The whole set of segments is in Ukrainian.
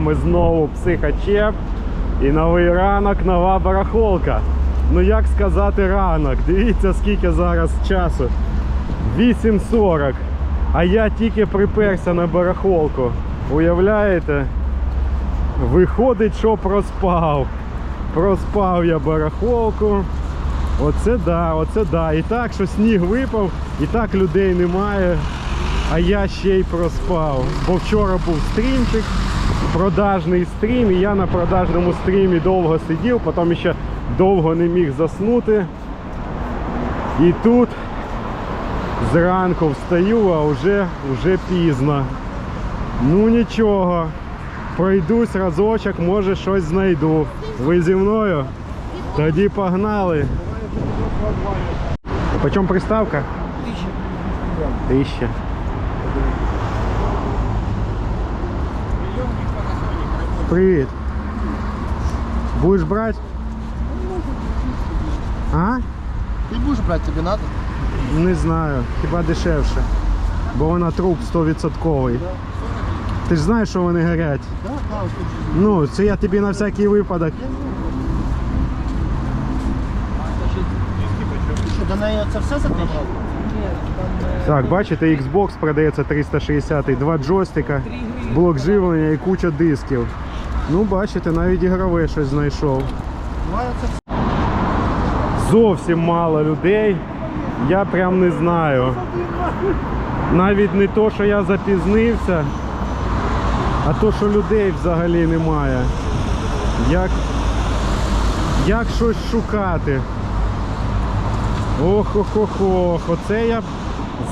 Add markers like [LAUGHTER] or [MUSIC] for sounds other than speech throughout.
Вами знову Психачеп і новий ранок, нова барахолка. Ну як сказати ранок? Дивіться, скільки зараз часу. 8.40. А я тільки приперся на барахолку. Уявляєте? Виходить, що проспав. Проспав я барахолку. Оце да, оце да. І так, що сніг випав, і так людей немає. А я ще й проспав. Бо вчора був стрімчик, продажний стрім, і я на продажному стрімі довго сидів, потім ще довго не міг заснути. І тут зранку встаю, а вже, вже пізно. Ну нічого. Пройдусь разочок, може щось знайду. Ви зі мною? Тоді погнали. Почем приставка? Тисяча. Привіт. Будеш брати? А? Ты будешь брать, тебе надо? Не знаю, хіба дешевше. Бо вона труп 100%. Ти ж знаєш, що вони горять. Ну, це я тобі на всякий випадок. До неї це все за? Так, бачите, Xbox продається 360, два джойстика, блок живлення і куча дисків. Ну, бачите, навіть ігрове щось знайшов. Все. Зовсім мало людей. Я прям не знаю. Навіть не то, що я запізнився, а то, що людей взагалі немає. Як, як щось шукати? ох ох ох ох Оце я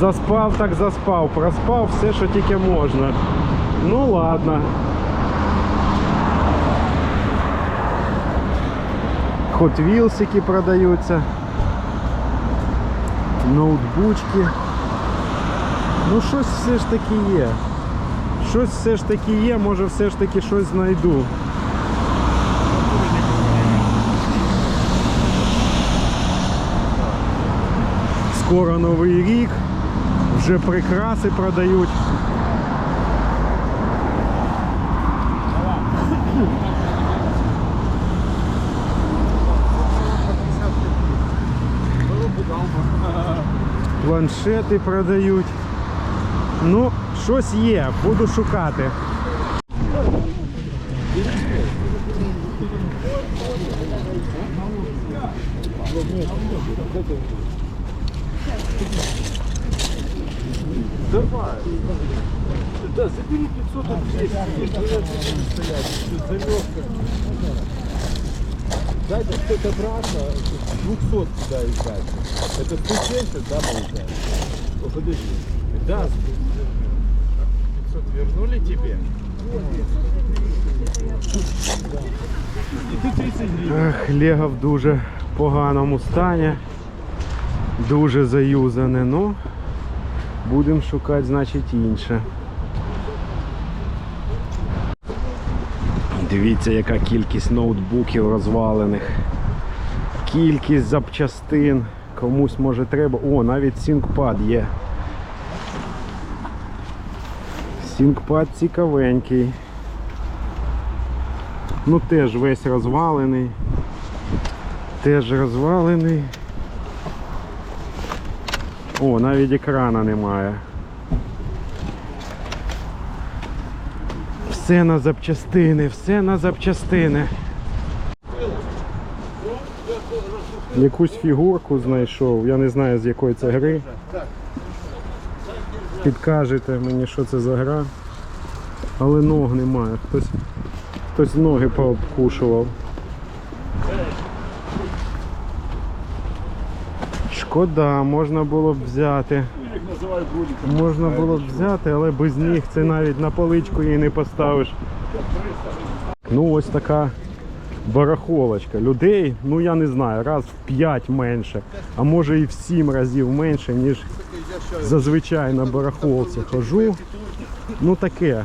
заспав, так заспав. Проспав все, що тільки можна. Ну ладно. Hot Wheelsики продаються. Ноутбучки. Ну щось все ж таки є. Щось все ж таки є, може все ж таки щось знайду. Скоро новий рік, вже прикраси продають. Планшети продають. Ну, щось є, буду шукати. Давай. Да, забери 500 рублей. Залегка. Дайте что-то обратно, 200 туда и дальше. Это 170, да, получается? О, подожди. Да. 500 вернули тебе? И 30 гривен. Лего в дуже поганому стані. Дуже заюзане. Ну, будемо шукати, значить, інше. Дивіться, яка кількість ноутбуків розвалених. Кількість запчастин. Комусь може треба. О, навіть ThinkPad є. ThinkPad цікавенький. Ну теж весь розвалений. Теж розвалений. О, навіть екрана немає. Все на запчастини, все на запчастини. Якусь фігурку знайшов, я не знаю з якої це гри. Підкажете мені, що це за гра. Але ног немає. Хтось, хтось ноги пообкушував. Шкода, можна було б взяти. Можна було б взяти, але без ніг це навіть на поличку її не поставиш. Ну ось така барахолочка. Людей, ну я не знаю, раз в 5 менше, а може і в 7 разів менше, ніж зазвичай на барахолці хожу. Ну таке.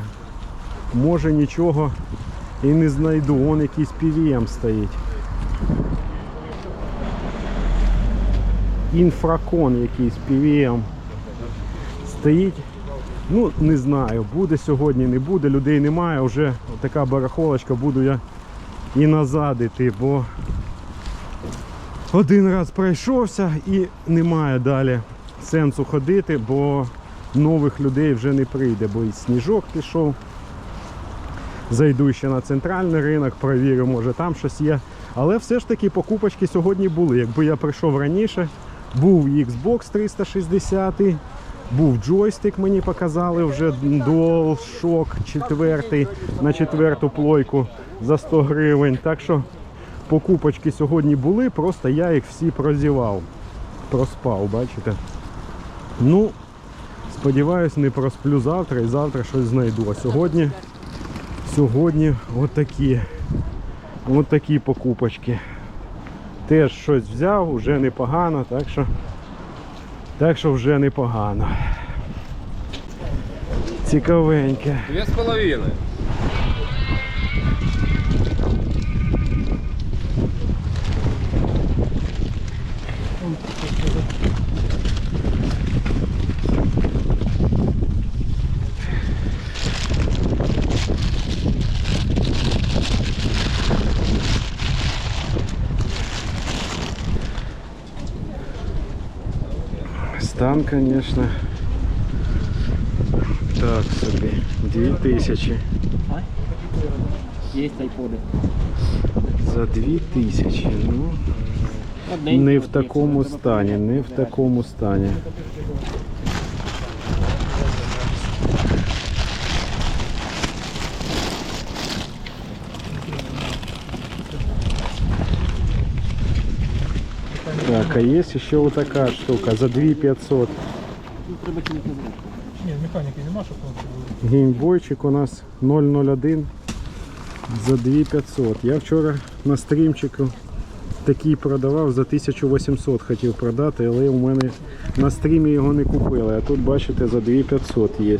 Може нічого і не знайду. Вон якийсь PVM стоїть. Інфракон якийсь PVM стоїть. Ну, не знаю, буде сьогодні, не буде, людей немає, вже така барахолочка, буду я і назад іти, бо один раз пройшовся і немає далі сенсу ходити, бо нових людей вже не прийде, бо і сніжок пішов. Зайду ще на центральний ринок, провірю, може там щось є. Але все ж таки покупочки сьогодні були. Якби я прийшов раніше, був Xbox 360, був джойстик, мені показали вже DualShock 4 на четверту плойку за 100 гривень. Так що покупочки сьогодні були, просто я їх всі прозівав. Проспав, бачите? Ну, сподіваюсь, не просплю завтра і завтра щось знайду. А сьогодні, сьогодні отакі, отакі покупочки. Теж щось взяв, вже непогано, так що, так що вже непогано. Цікавеньке. Дві з половиной. Стан, конечно. Так собі. 2000. Есть айподы. За 2000. Ну, не в такому стані, не в такому стані. Так, а есть еще вот такая штука за 2500. Ні, механіки нема, щоб було. Геймбойчик у нас 001 за 2500. Я вчора на стрімчику такий продавав за 1800 хотів продати, але у мене на стрімі його не купили. А тут бачите за 2500 є.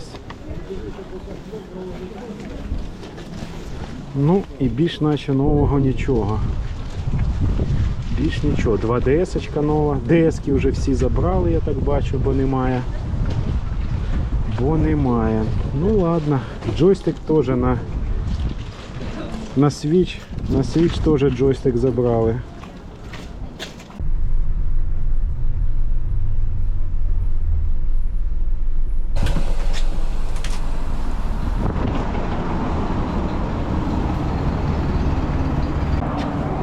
Ну і більш наче нового нічого. Більш нічого. 2DS нова. ds вже всі забрали, я так бачу, бо немає. Бо немає. Ну ладно. Джойстик теж на на Switch. На Switch теж джойстик забрали.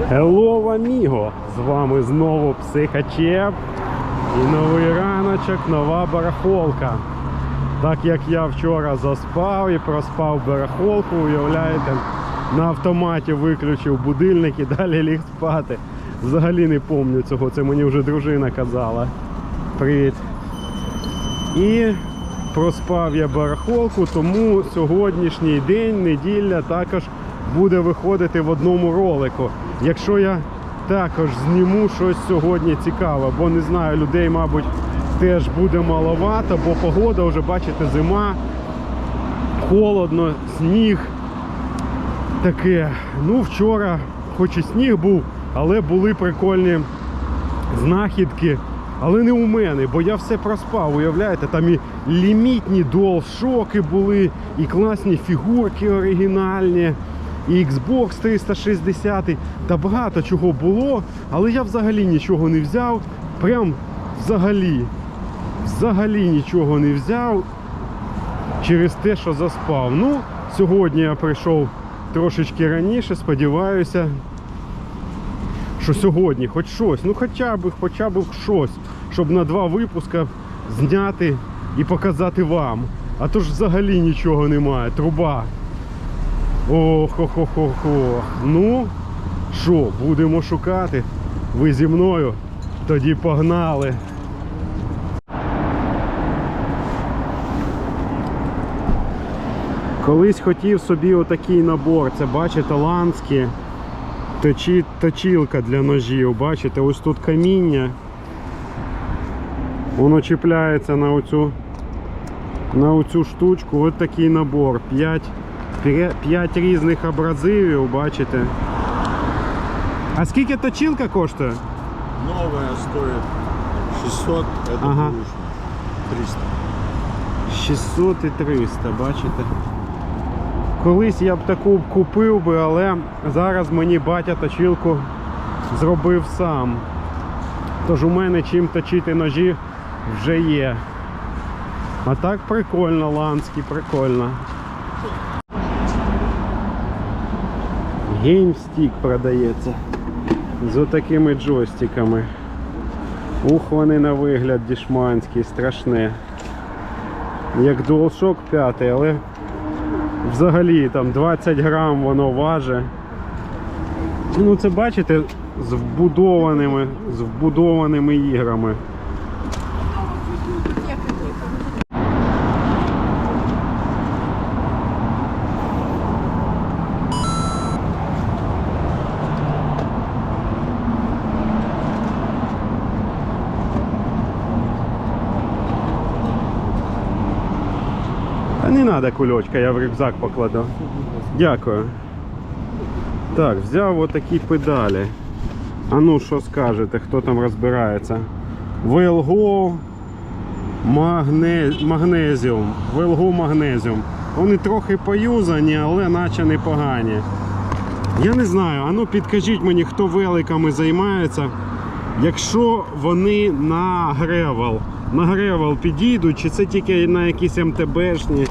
Hello, amigo! Вами знову Психачеп. І новий раночок, нова барахолка. Так як я вчора заспав і проспав барахолку, уявляєте, на автоматі виключив будильник і далі ліг спати. Взагалі не пам'ятаю цього, це мені вже дружина казала. Привіт. І проспав я барахолку, тому сьогоднішній день, неділя, також буде виходити в одному ролику. Якщо я також зніму щось сьогодні цікаве, бо не знаю, людей, мабуть, теж буде маловато, бо погода вже, бачите, зима, холодно, сніг. Таке. Ну, вчора, хоч і сніг був, але були прикольні знахідки. Але не у мене, бо я все проспав, уявляєте, там і лімітні DualShock були, і класні фігурки оригінальні, і Xbox 360, та багато чого було, але я взагалі нічого не взяв. Прям взагалі, взагалі нічого не взяв через те, що заспав. Ну, сьогодні я прийшов трошечки раніше, сподіваюся, що сьогодні хоч щось, ну хоча б, хоча б щось, щоб на два випуска зняти і показати вам. А то ж взагалі нічого немає. Труба. Ох хо хо хо хо Ну, що, будемо шукати? Ви зі мною? Тоді погнали. Колись хотів собі отакий набор. Це бачите, ланські точі, точілка для ножів. Бачите, ось тут каміння. Воно чіпляється на оцю, на оцю штучку. Ось такий набор. 5, 5 різних абразивів, бачите. А скільки точілка коштує? Новая стоит 600, это Ага. бэушная 300. 600 і 300, бачите? Колись я б таку купив би, але зараз мені батя точилку зробив сам. Тож у мене чим точити ножі вже є. А так прикольно, ланський, прикольно. Геймстік продається з отакими джойстиками. Ух, вони на вигляд дішманські, страшне. Як DualShock 5, але взагалі там 20 грам воно важить. Ну це бачите з вбудованими, з вбудованими іграми. А не треба кульочка, я в рюкзак покладу. Дякую. Так, взяв отакі педалі. А ну що скажете, хто там розбирається? Велго магне... магнезіум. Велго магнезіум. Вони трохи поюзані, але наче непогані. Я не знаю, а ну підкажіть мені, хто великами займається. Якщо вони на гревел, на гревел підійдуть, чи це тільки на якісь МТБшні,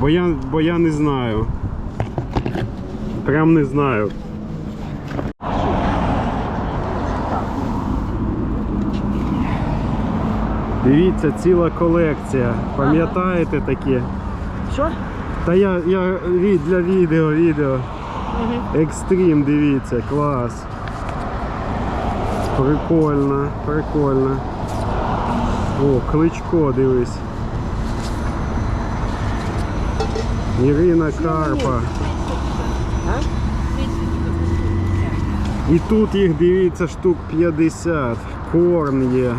бо я, бо я не знаю. Прям не знаю. Дивіться, ціла колекція. Пам'ятаєте такі? Що? Та я, я для відео, відео. Екстрім, дивіться, клас. Прикольно, прикольно. О, кличко, дивись. Ірина Карпа. І тут їх дивіться штук 50. Корн є.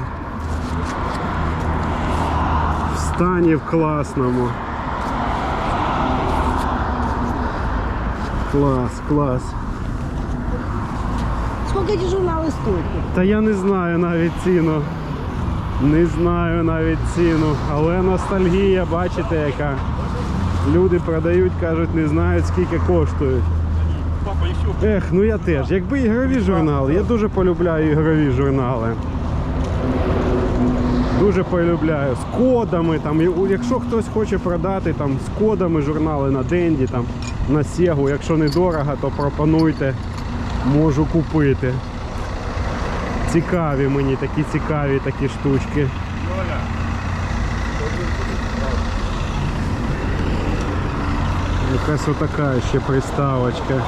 В стані в класному. Клас, клас. Сколько эти журналы стоят? Та я не знаю навіть ціну. Не знаю навіть ціну. Але ностальгія, бачите, яка. Люди продають, кажуть, не знають скільки коштують. Ех, ну я теж. Якби ігрові журнали, я дуже полюбляю ігрові журнали. Дуже полюбляю. З кодами. Там, якщо хтось хоче продати там, з кодами журнали на Денді, там, на Сегу, якщо недорого, то пропонуйте, можу купити. Цікаві мені такі цікаві такі штучки. Якась отака ще приставочка.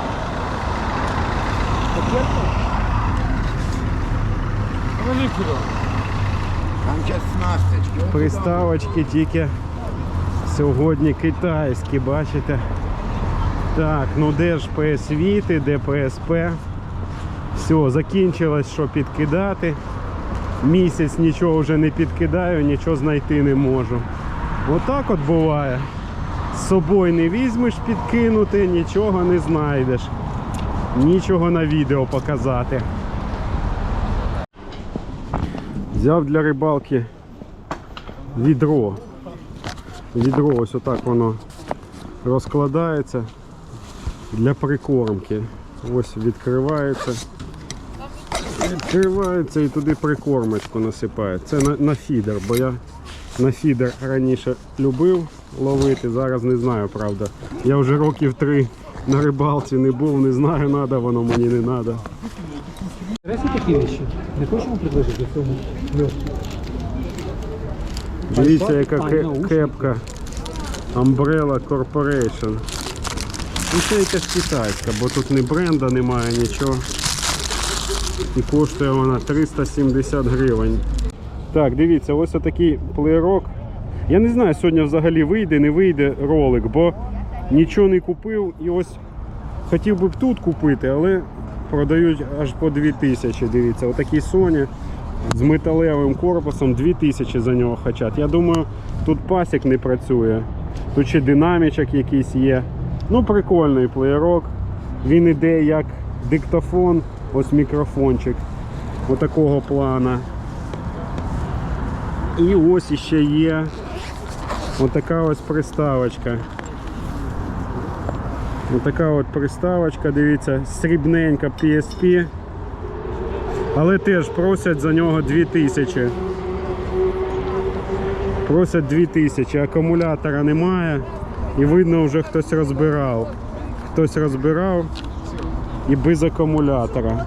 Приставочки тільки сьогодні китайські, бачите? Так, ну де ж PS Vita, де PSP? Все, закінчилось, що підкидати. Місяць нічого вже не підкидаю, нічого знайти не можу. Отак от буває. З собою не візьмеш підкинути, нічого не знайдеш. Нічого на відео показати. Взяв для рибалки відро. Відро ось отак воно розкладається для прикормки. Ось відкривається. Відкривається і туди прикормочку насипає. Це на, на фідер, бо я на фідер раніше любив ловити, зараз не знаю, правда. Я вже років три на рибалці не був, не знаю, надо воно мені не треба. Интересны такие вещи? Не предложить для filmu? Дивіться, яка ке- кепка Umbrella Corporation. Ну це якась китайська, бо тут ні бренда немає, нічого. І коштує вона 370 гривень. Так, дивіться, ось отакий плеєрок. Я не знаю, сьогодні взагалі вийде, не вийде ролик, бо нічого не купив і ось хотів би б тут купити, але продають аж по 2000. Дивіться, отакий Sony з металевим корпусом 2000 за нього хочуть. Я думаю, тут пасік не працює. Тут ще динамічок якийсь є. Ну, прикольний плеєрок. Він іде як диктофон, ось мікрофончик. Отакого плана. І ось іще є Отака ось приставочка. Отака от приставочка, дивіться, срібненька PSP. Але теж просять за нього 2000. Просять 2000, акумулятора немає. І видно, вже хтось розбирав. Хтось розбирав і без акумулятора.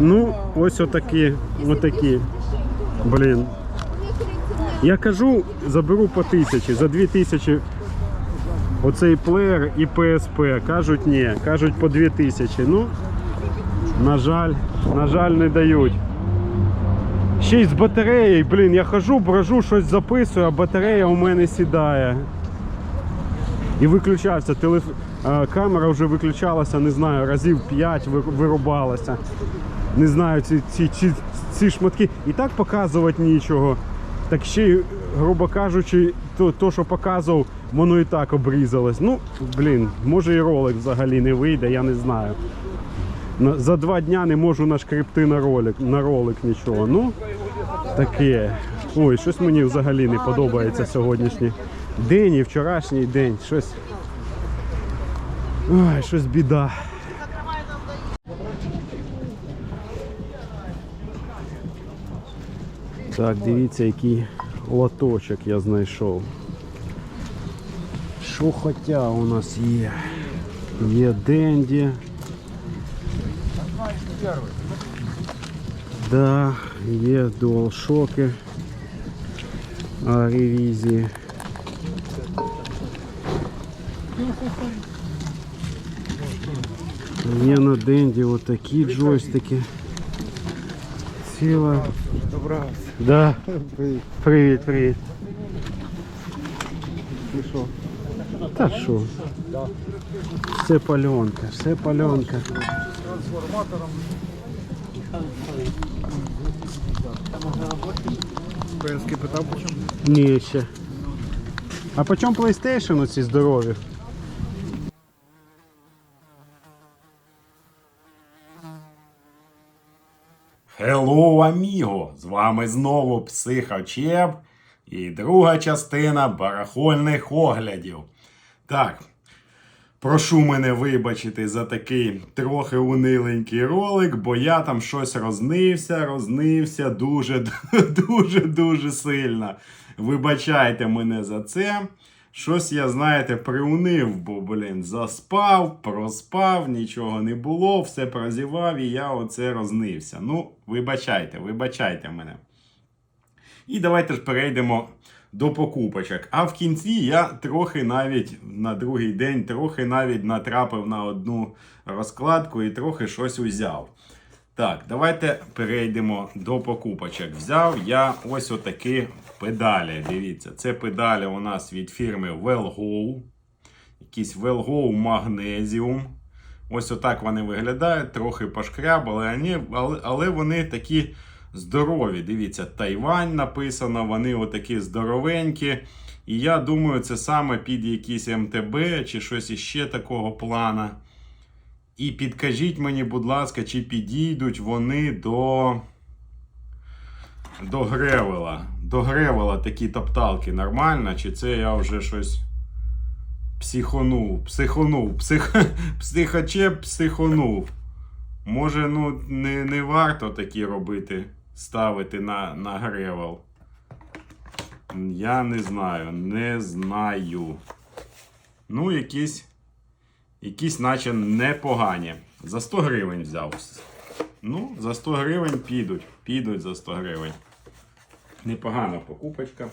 Ну, ось отакі. Отакі. Блін. Я кажу, заберу по тисячі. За дві тисячі оцей плеєр і PSP. Кажуть, ні. Кажуть по дві тисячі. Ну, на жаль, на жаль, не дають. Ще й з батареєю, блін, я хожу, брожу, щось записую, а батарея у мене сідає. І виключався. Телеф... Камера вже виключалася, не знаю, разів 5 вирубалася. Не знаю, ці, ці, ці, ці шматки. І так показувати нічого. Так ще грубо кажучи, то, то, що показував, воно і так обрізалось. Ну, блін, може і ролик взагалі не вийде, я не знаю. За два дня не можу нашкребти на ролик, на ролик нічого. Ну, таке. Ой, щось мені взагалі не подобається сьогоднішній день і вчорашній день. Щось. Ой, щось біда. Так, дивіться, який лоточок я знайшов. Що хоча у нас є? Є Денді. Да, є. А, ревізії. Є на Денді отакі джойстики. Ціла. Добра. Да. Привіт, привіт. Ти що? Та що? Все пальонка, все пальонка. Український питав по чому? Ні, ще. А по чому PlayStation ці здорові? Hello, аміго! З вами знову Психочеп і друга частина барахольних оглядів. Так, прошу мене вибачити за такий трохи униленький ролик, бо я там щось рознився, рознився дуже, [LAUGHS] дуже, дуже сильно. Вибачайте мене за це. Щось я, знаєте, приунив, бо, блін, заспав, проспав, нічого не було, все прозівав і я оце рознився. Ну, вибачайте, вибачайте мене. І давайте ж перейдемо до покупочок. А в кінці я трохи навіть на другий день трохи навіть натрапив на одну розкладку і трохи щось узяв. Так, давайте перейдемо до покупочок. Взяв я ось отакі педалі. Дивіться, це педалі у нас від фірми Wellgo. Якийсь Wellgo Magnesium. Ось отак вони виглядають, трохи пошкрябали, але, але вони такі здорові. Дивіться, Тайвань написано, вони отакі здоровенькі. І я думаю, це саме під якийсь МТБ чи щось іще такого плана. І підкажіть мені, будь ласка, чи підійдуть вони до. До Гревела. До Гревела такі топталки нормально, чи це я вже щось психонув, психонув, псих... [LAUGHS] психочеп психонув. Може, ну, не, не варто такі робити, ставити на, на Гревел. Я не знаю, не знаю. Ну, якісь якісь, наче непогані. За 100 гривень взяв. Ну, за 100 гривень підуть. Підуть за 100 гривень. Непогана покупочка.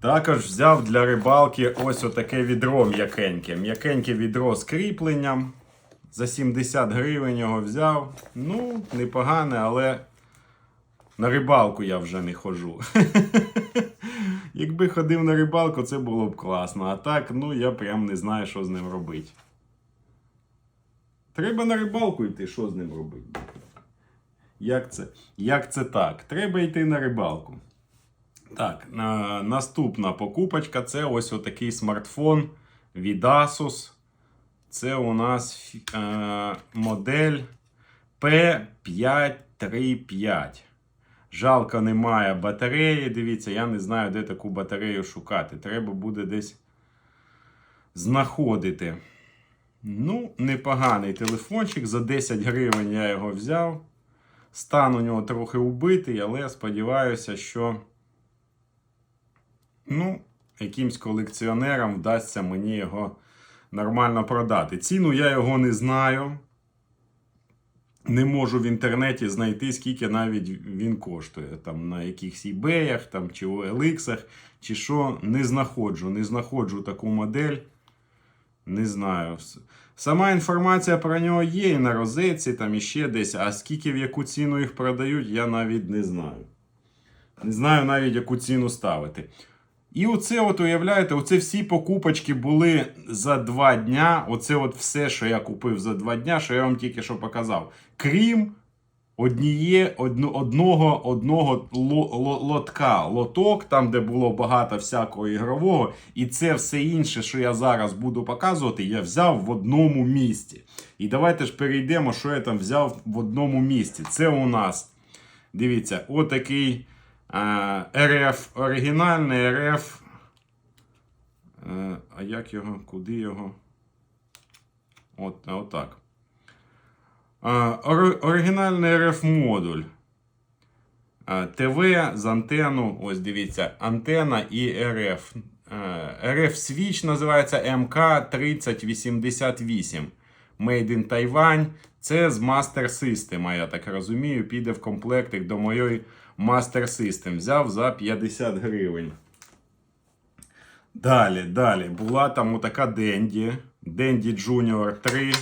Також взяв для рибалки ось отаке відро м'якеньке. М'якеньке відро з кріпленням. За 70 гривень його взяв. Ну, непогане, але на рибалку я вже не ходжу. [LAUGHS] Якби ходив на рибалку, це було б класно. А так, ну я прям не знаю, що з ним робити. Треба на рибалку йти, що з ним робити? Як це? Як це так? Треба йти на рибалку. Так, на, наступна покупочка це ось отакий смартфон від Asus. Це у нас е, модель P535. Жалко, немає батареї. Дивіться, я не знаю, де таку батарею шукати. Треба буде десь знаходити. Ну, непоганий телефончик. За 10 гривень я його взяв. Стан у нього трохи убитий, але сподіваюся, що ну, якимсь колекціонерам вдасться мені його нормально продати. Ціну я його не знаю. Не можу в інтернеті знайти, скільки навіть він коштує. Там на якихось eBay, там, чи OLX, чи що. Не знаходжу. Не знаходжу таку модель. Не знаю. Сама інформація про нього є і на розетці, там іще десь. А скільки в яку ціну їх продають, я навіть не знаю. Не знаю навіть, яку ціну ставити. І оце, от уявляєте, оце всі покупочки були за два дня. Оце от все, що я купив за два дня, що я вам тільки що показав. Крім одніє, одно, одного, одного ло- ло- лотка, лоток, там, де було багато всякого ігрового. І це все інше, що я зараз буду показувати, я взяв в одному місці. І давайте ж перейдемо, що я там взяв в одному місці. Це у нас, дивіться, отакий. А, РФ оригінальний РФ. Е, А як його? Куди його? От, отак. Оригінальний РФ модуль. ТВ з антенну. Ось дивіться, антена і РФ. РФ Switch називається МК3088. Made in Taiwan. Це з Master System, я так розумію, піде в комплектик до моєї Master System. Взяв за 50 гривень. Далі, далі. Була там отака Денді. Денді Junior 3.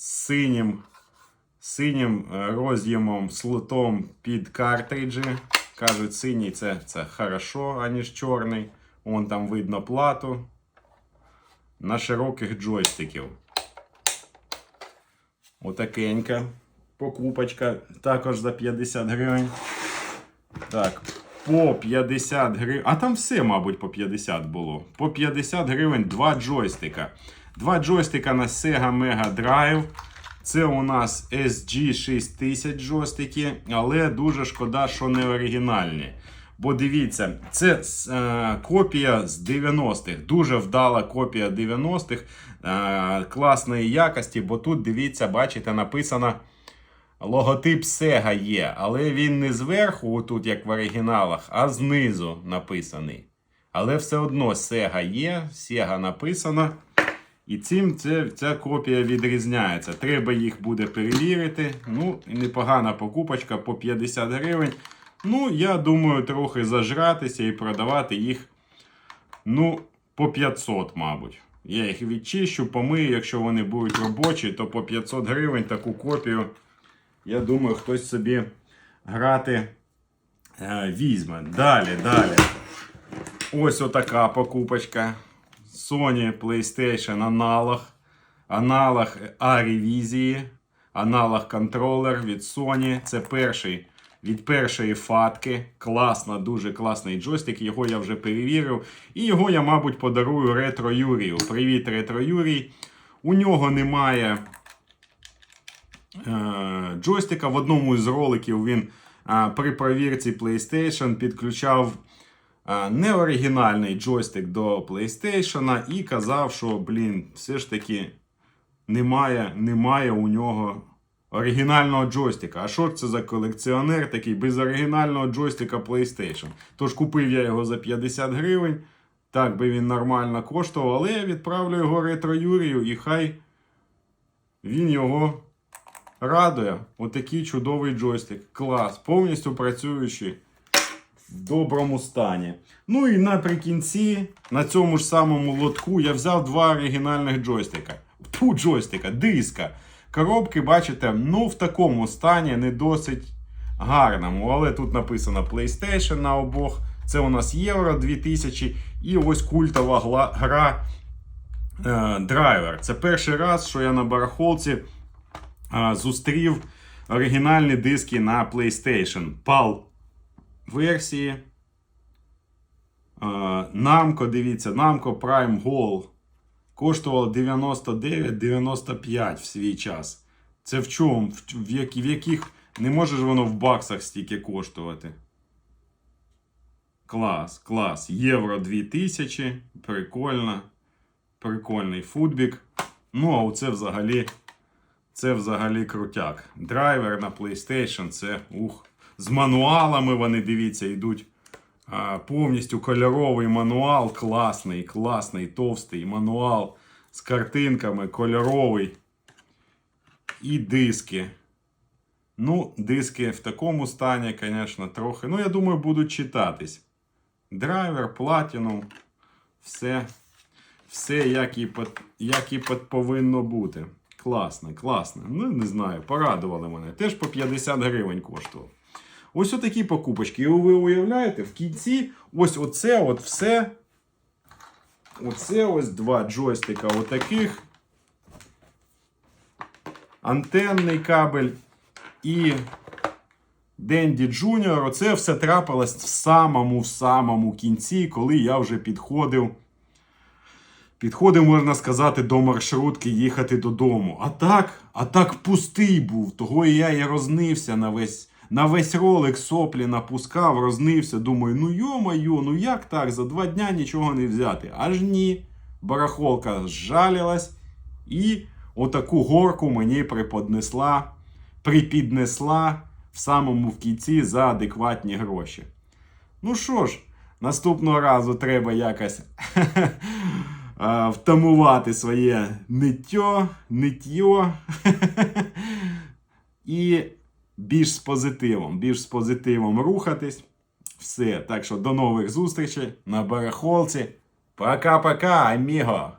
Синім, синім е, роз'ємом, слотом під картриджі. Кажуть, синій це, це хорошо, аніж чорний. Вон там видно плату. На широких джойстиків. Отакенька. Покупочка також за 50 гривень. Так, по 50 гривень. А там все, мабуть, по 50 було. По 50 гривень два джойстика. Два джойстика на Sega Mega Drive. Це у нас SG6000 джойстики, але дуже шкода, що не оригінальні. Бо дивіться, це е, копія з 90-х. Дуже вдала копія 90-х е, класної якості, бо тут дивіться, бачите, написано логотип Sega є, але він не зверху, отут, як в оригіналах, а знизу написаний. Але все одно Sega є, Sega написано. І цим це, ця копія відрізняється. Треба їх буде перевірити. Ну, непогана покупочка по 50 гривень. Ну, я думаю, трохи зажратися і продавати їх ну, по 500, мабуть. Я їх відчищу, помию, якщо вони будуть робочі, то по 500 гривень таку копію. Я думаю, хтось собі грати е, візьме. Далі, далі. Ось отака покупочка. Sony PlayStation аналог. Аналог А-ревізії. Аналог контролер від Sony. Це перший від першої фатки. Класна, дуже класний джойстик. Його я вже перевірив. І його я, мабуть, подарую ретро Юрію. Привіт, ретро Юрій. У нього немає е, джойстика. В одному із роликів він е, при провірці PlayStation підключав неоригінальний джойстик до PlayStation і казав, що, блін, все ж таки немає, немає у нього оригінального джойстика. А що це за колекціонер такий без оригінального джойстика PlayStation? Тож купив я його за 50 гривень. Так би він нормально коштував, але я відправлю його ретро Юрію і хай він його радує. Отакий чудовий джойстик. Клас, повністю працюючий в доброму стані. Ну і наприкінці, на цьому ж самому лотку, я взяв два оригінальних джойстика. Ту джойстика, диска. Коробки, бачите, ну в такому стані не досить гарному. Але тут написано PlayStation на обох. Це у нас Євро 2000 і ось культова гра е, Драйвер. Це перший раз, що я на барахолці е, зустрів оригінальні диски на PlayStation. PAL версії. Е, Namco, дивіться, Namco Prime Gold коштувало 99-95 в свій час. Це в чому? В, яких Не може ж воно в баксах стільки коштувати. Клас, клас. Євро 2000. Прикольно. Прикольний футбік. Ну, а оце взагалі. Це взагалі крутяк. Драйвер на PlayStation це ух. З мануалами вони, дивіться, йдуть. Повністю кольоровий мануал. Класний, класний, товстий мануал з картинками, кольоровий. І диски. Ну, диски в такому стані, звісно, трохи. Ну, я думаю, будуть читатись. Драйвер, Platinum, все, все як і, пот- як і пот- повинно бути. Класно, класно. Ну, не знаю, порадували мене. Теж по 50 гривень коштував. Ось отакі покупочки. І ви уявляєте, в кінці ось оце от все. Оце ось два джойстика отаких. Антенний кабель і Денді Джуніор. Оце все трапилось в самому в самому кінці, коли я вже підходив. Підходив, можна сказати, до маршрутки їхати додому. А так, а так пустий був. Того і я і рознився на весь, на весь ролик соплі напускав, рознився. Думаю, ну йо-майо, ну як так? За два дня нічого не взяти. Аж ні. Барахолка зжалилась і отаку горку мені приподнесла, припіднесла в самому в кінці за адекватні гроші. Ну що ж, наступного разу треба якось [LAUGHS] втамувати своє ниття, ниття. [LAUGHS] І більш з позитивом, більш з позитивом рухатись. Все. Так що до нових зустрічей на барахолці. Пока-пока, аміго!